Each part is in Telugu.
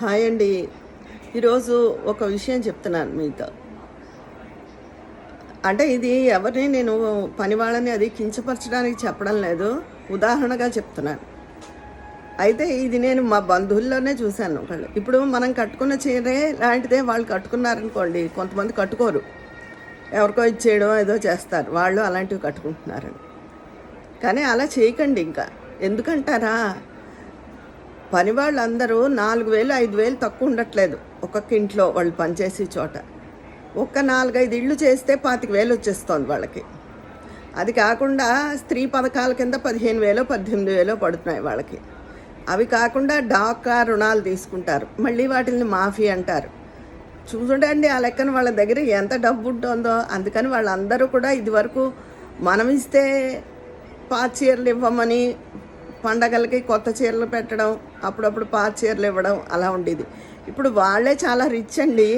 హాయ్ అండి. ఈరోజు ఒక విషయం చెప్తున్నాను మీతో. అంటే ఇది ఎవరిని నేను పని వాళ్ళని అది కించపరచడానికి చెప్పడం లేదు. ఉదాహరణగా చెప్తున్నాను. అయితే ఇది నేను మా బంధువుల్లోనే చూశాను ఒకళ్ళు. ఇప్పుడు మనం కట్టుకున్న చీరే లాంటిదే వాళ్ళు కట్టుకున్నారనుకోండి కొంతమంది కట్టుకోరు. ఎవరికో ఇచ్చేయడం ఏదో చేస్తారు. వాళ్ళు అలాంటివి కట్టుకుంటున్నారని. కానీ అలా చేయకండి ఇంకా. ఎందుకంటారా? పని వాళ్ళందరూ నాలుగు వేలు ఐదు వేలు తక్కువ ఉండట్లేదు. ఒక్కొక్క ఇంట్లో వాళ్ళు పనిచేసే చోట. ఒక్క నాలుగైదు ఇళ్ళు చేస్తే పాతిక వేలు వచ్చేస్తుంది వాళ్ళకి. అది కాకుండా స్త్రీ పథకాల కింద పదిహేను వేలో పద్దెనిమిది వేలో పడుతున్నాయి వాళ్ళకి. అవి కాకుండా డాకా రుణాలు తీసుకుంటారు. మళ్ళీ వాటిని మాఫీ అంటారు. చూడండి ఆ లెక్కన వాళ్ళ దగ్గర ఎంత డబ్బు ఉంటుందో అందుకని వాళ్ళందరూ కూడా ఇదివరకు మనం ఇస్తే పాత చీరలు ఇవ్వమని పండగలకి కొత్త చీరలు పెట్టడం అప్పుడప్పుడు పాత చీరలు ఇవ్వడం అలా ఉండేది. ఇప్పుడు వాళ్ళే చాలా రిచ్ అండి.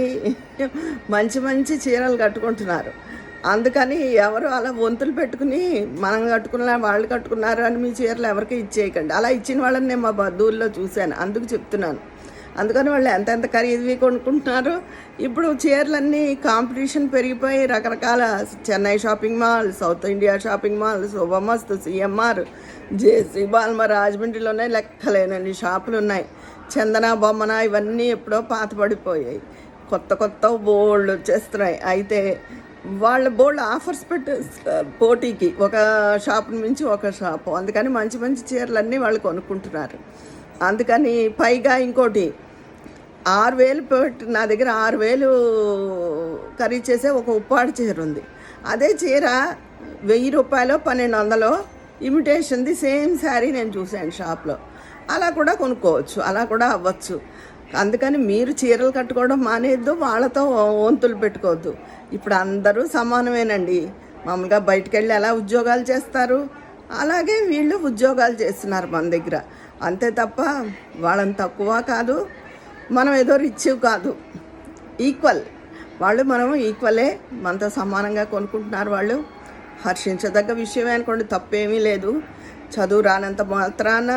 మంచి మంచి చీరలు కట్టుకుంటున్నారు. అందుకని ఎవరు అలా వంతులు పెట్టుకుని మనం కట్టుకున్న వాళ్ళు కట్టుకున్నారు అని మీ చీరలు ఎవరికి ఇచ్చేయకండి. అలా ఇచ్చిన వాళ్ళని నేను మా బంధువుల్లో చూశాను. అందుకు చెప్తున్నాను. అందుకని వాళ్ళు ఎంతెంత ఖరీదువి కొనుక్కుంటున్నారు. ఇప్పుడు చీరలన్నీ కాంపిటీషన్ పెరిగిపోయి రకరకాల Chennai shopping mall South India shopping mall Subhamasthu CMR JC బాల్మ రాజమండ్రిలోనే లెక్కలేనన్ని షాపులు ఉన్నాయి చందన బొమ్మన ఇవన్నీ ఎప్పుడో పాతపడిపోయాయి కొత్త కొత్త బోల్డ్ వచ్చేస్తున్నాయి. అయితే వాళ్ళ బోల్డ్ ఆఫర్స్ పెట్టేస్తారు పోటీకి ఒక షాప్ నుంచి ఒక షాపు. అందుకని మంచి మంచి చీరలన్నీ వాళ్ళు కొనుక్కుంటున్నారు. అందుకని పైగా ఇంకోటి ఆరు వేలు పెట్టి నా దగ్గర ఆరు వేలు ఖరీదు చేసే ఒక ఉప్పాడు చీర ఉంది. అదే చీర వెయ్యి రూపాయలు పన్నెండు వందలు ఇమిటేషన్ది సేమ్ శారీ నేను చూశాను షాప్లో. అలా కూడా కొనుక్కోవచ్చు అలా కూడా అవ్వచ్చు. అందుకని మీరు చీరలు కట్టుకోవడం మానేద్దు వాళ్ళతో వంతులు పెట్టుకోవద్దు. ఇప్పుడు అందరూ సమానమేనండి. మామూలుగా బయటికి వెళ్ళి ఎలా ఉద్యోగాలు చేస్తారు? అలాగే వీళ్ళు ఉద్యోగాలు చేస్తున్నారు మన దగ్గర. అంతే తప్ప వాళ్ళని తక్కువ కాదు. మనం ఏదో రిచ్ కాదు. ఈక్వల్ వాళ్ళు మనం ఈక్వలే మనతో సమానంగా కొనుక్కుంటున్నారు వాళ్ళు. హర్షించదగ్గ విషయమే అనుకోండి తప్పేమీ లేదు. చదువు రానంత మాత్రాన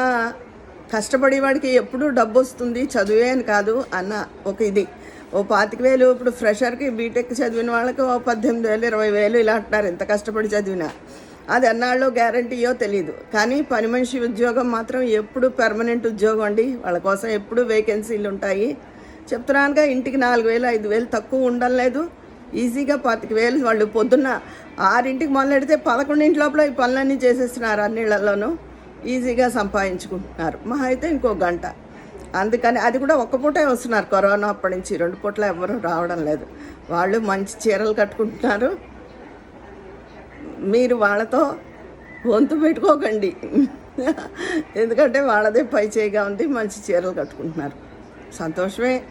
కష్టపడే వాడికి ఎప్పుడు డబ్బు వస్తుంది చదువే అని కాదు అన్న ఒక ఇది. ఓ పాతిక వేలు ఇప్పుడు ఫ్రెషర్కి బీటెక్ చదివిన వాళ్ళకి ఓ పద్దెనిమిది వేలు ఇరవై వేలు ఇలా అంటున్నారు. ఎంత కష్టపడి చదివినా. అది ఎన్నాళ్ళు గ్యారంటీయో తెలియదు కానీ పని మనిషి ఉద్యోగం మాత్రం ఎప్పుడు పెర్మనెంట్ ఉద్యోగం అండి. వాళ్ళ కోసం ఎప్పుడు వేకెన్సీలు ఉంటాయి. చెప్తున్నానుగా ఇంటికి నాలుగు వేలు ఐదు వేలు తక్కువ ఉండడం లేదు. ఈజీగా పాతిక వేలు వాళ్ళు పొద్దున్న ఆరింటికి మొదలెడితే పదకొండింటి లోపల ఈ పనులన్నీ చేసేస్తున్నారు అన్నిళ్ళలోనూ. ఈజీగా సంపాదించుకుంటున్నారు. మా అయితే ఇంకో గంట. అందుకని అది కూడా ఒక్క పూటే వస్తున్నారు. కరోనా అప్పటి నుంచి రెండు పూట్ల ఎవరు రావడం లేదు. వాళ్ళు మంచి చీరలు కట్టుకుంటున్నారు. మీరు వాళ్ళతో వంతు పెట్టుకోకండి. ఎందుకంటే వాళ్ళదే పై చేయిగా ఉంది మంచి చీరలు కట్టుకుంటున్నారు. సంతోషమే.